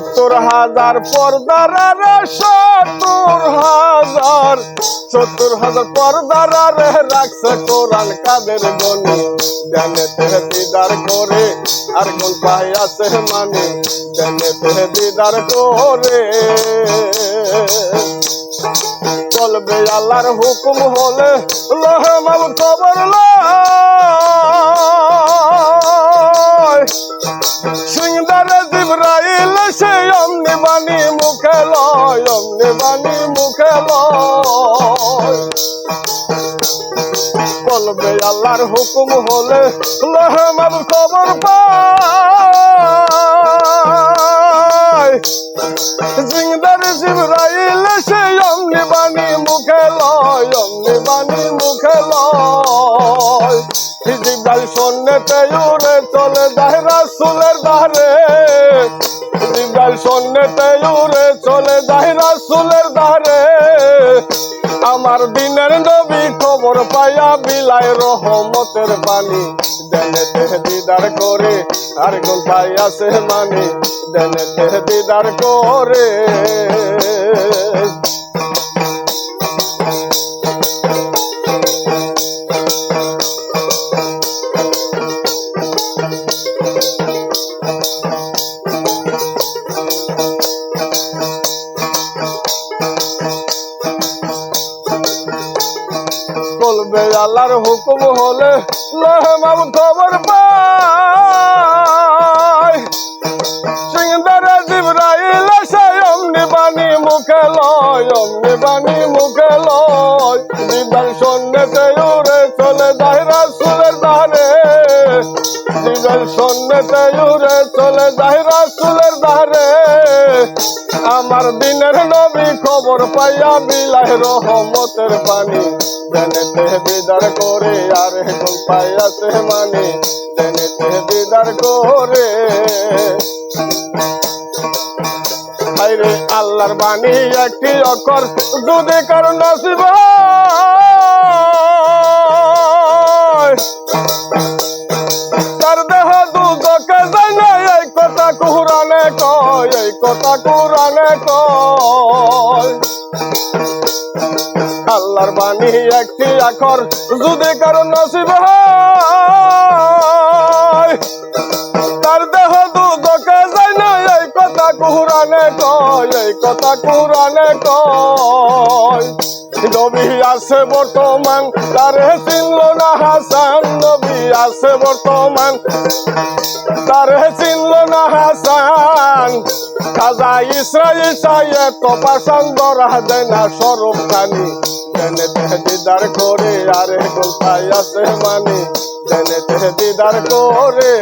সত্তর হাজার পর্দার রে, সত্তর হাজার। সত্তর হাজার পর্দার রে, রাখছে কোরআন কাদের গনি। দেনেতে দিদার করে আর কোন পাই আছে মানে। দেনেতে দিদার করে। চলবে আল্লাহর হুকুম হলে লহমাল খবর লয়। বলবে, আল্লাহর হুকুম হলে লহমাল খবর পায়। জিংদার জিব্রাইল সে অমনি বাণী মুখে লয়, অমনি বাণী মুখে লয়। জিব্রাইল সন্ন্যতে উড়ে চলে যায় রাসূলের দ্বারে। জিব্রাইল সন্ন্যতে উড়ে চলে যায় রাসূলের দ্বারে। আমার দিনের নবী খবর পাইয়া বিলাই রহমতের পানি দেনেতে দিদার করে, আর কোন পাইয়াছে মানি। দেনেতে দিদার করে। বলবে, আল্লাহর হুকুম হলে লহমাম খবর পায়। সিংদারে জিব্রাইল সে অমনি মুখে লয়, অমনি বাণী মুখে লয়। জিব্রাইল সন্ন্যতে উড়ে চলে যায় রাসূলের উড়ে আমার দিনের নবী খবর পাইয়া বিলাই রহমতের পানি জেনেতে দিদার করে আর এখন পাইয়াছে মানি। জেনেতে দিদার করে। হাইরে আল্লাহর বাণী একটি অক্ষর যদি কারণ নসিব কথা আল্লাহর বাণী একটি আখর যদি কারও নসিব তার দেহ দুদকে যায় না? এই কথা কুরানে কয়, এই কথা কুরানে কয়। নবী আছে বর্তমান, তারে চিনল না হাসান, নবী আছে বর্তমান। তারে চিনল না হাসান, খাজা ইসরাইল সাইয়েদ তো পাশান দরা না সরব খানি জেনে দিদার করে আরে গোলপাই আছে মানি, জেনে দিদার করে